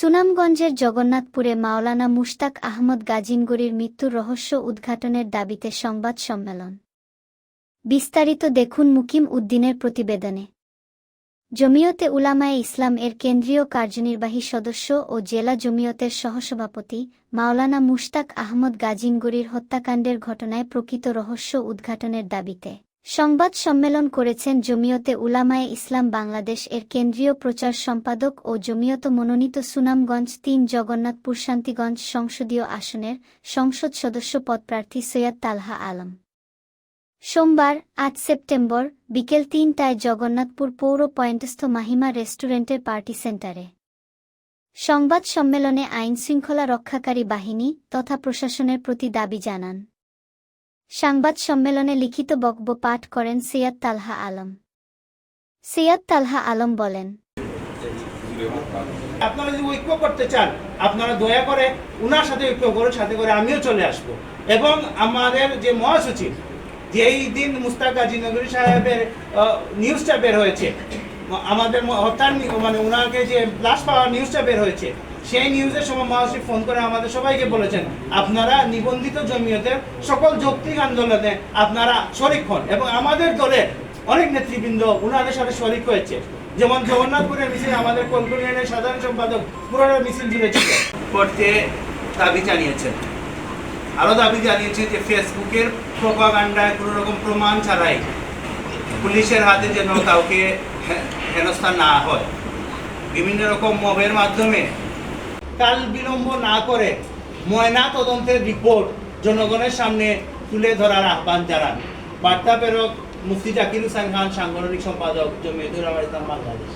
সুনামগঞ্জের জগন্নাথপুরে মাওলানা মুশতাক আহমদ গাজিনগরির মৃত্যুর রহস্য উদ্ঘাটনের দাবিতে সংবাদ সম্মেলন। বিস্তারিত দেখুন মুকিম উদ্দিনের প্রতিবেদনে। জমিয়তে উলামায়ে ইসলাম এর কেন্দ্রীয় কার্যনির্বাহী সদস্য ও জেলা জমিয়তের সহসভাপতি মাওলানা মুশতাক আহমদ গাজিনগরির হত্যাকাণ্ডের ঘটনায় প্রকৃত রহস্য উদ্ঘাটনের দাবিতে সংবাদ সম্মেলন করেছেন জমিয়তে উলামায়ে ইসলাম বাংলাদেশ এর কেন্দ্রীয় প্রচার সম্পাদক ও জমিয়ত মনোনীত সুনামগঞ্জ তিন জগন্নাথপুর শান্তিগঞ্জ সংসদীয় আসনের সংসদ সদস্য পদপ্রার্থী সৈয়দ তালহা আলম। সোমবার, আট সেপ্টেম্বর, বিকেল তিনটায় জগন্নাথপুর পৌর পয়েন্টস্থ মাহিমা রেস্টুরেন্টের পার্টি সেন্টারে। সংবাদ সম্মেলনে আইন শৃঙ্খলা রক্ষাকারী বাহিনী তথা প্রশাসনের প্রতি দাবি জানান। সংবাদ সম্মেলনে লিখিত বক্তব্য পাঠ করেন সৈয়দ তালহা আলম। সৈয়দ তালহা আলম বলেন, আপনারা যদি ঐক্য করতে চান, আপনারা দয়া করে উনার সাথে ঐক্য করুন, সাথে করে আমিও চলে আসব। এবং আমাদের যে মহাসচিব যে এই দিন মুস্তাক গাজী নগরী সাহেবের নিউজটা বের হয়েছে আমাদের হত্যার মানে ওনাকে যে লাশ পাওয়ার নিউজটা বের হয়েছে, সেই নিউজের সময় মহাসচিব ফোন করে আমাদের সবাইকে বলেছেন, আপনারা নিবন্ধিত জমিয়তের সকল যৌক্তিক আন্দোলনে আপনারা শরিক হন এবং আমাদের দলের অনেক নেতৃবৃন্দ ওনাদের সাথে শরিক হয়েছে। যেমন জগন্নাথপুরের মিছিল আমাদের কলকাতার সাধারণ সম্পাদক পুরো মিছিল জুড়ে করতে দাবি জানিয়েছেন। আরও দাবি জানিয়েছে যে ফেসবুকের প্রপাগান্ডায় কোনো রকম প্রমাণ ছাড়াই পুলিশের হাতে যেন কাউকে হেনস্থা না হয়। বিভিন্ন রকম মবের মাধ্যমে কাল বিলম্ব না করে ময়না তদন্তের রিপোর্ট জনগণের সামনে তুলে ধরার আহ্বান জানান। বার্তা প্রেরক মুফতি জাকির হুসাইন খান, সাংগঠনিক সম্পাদক জমিয়তুর রহমান ইসলাম, বাংলাদেশ।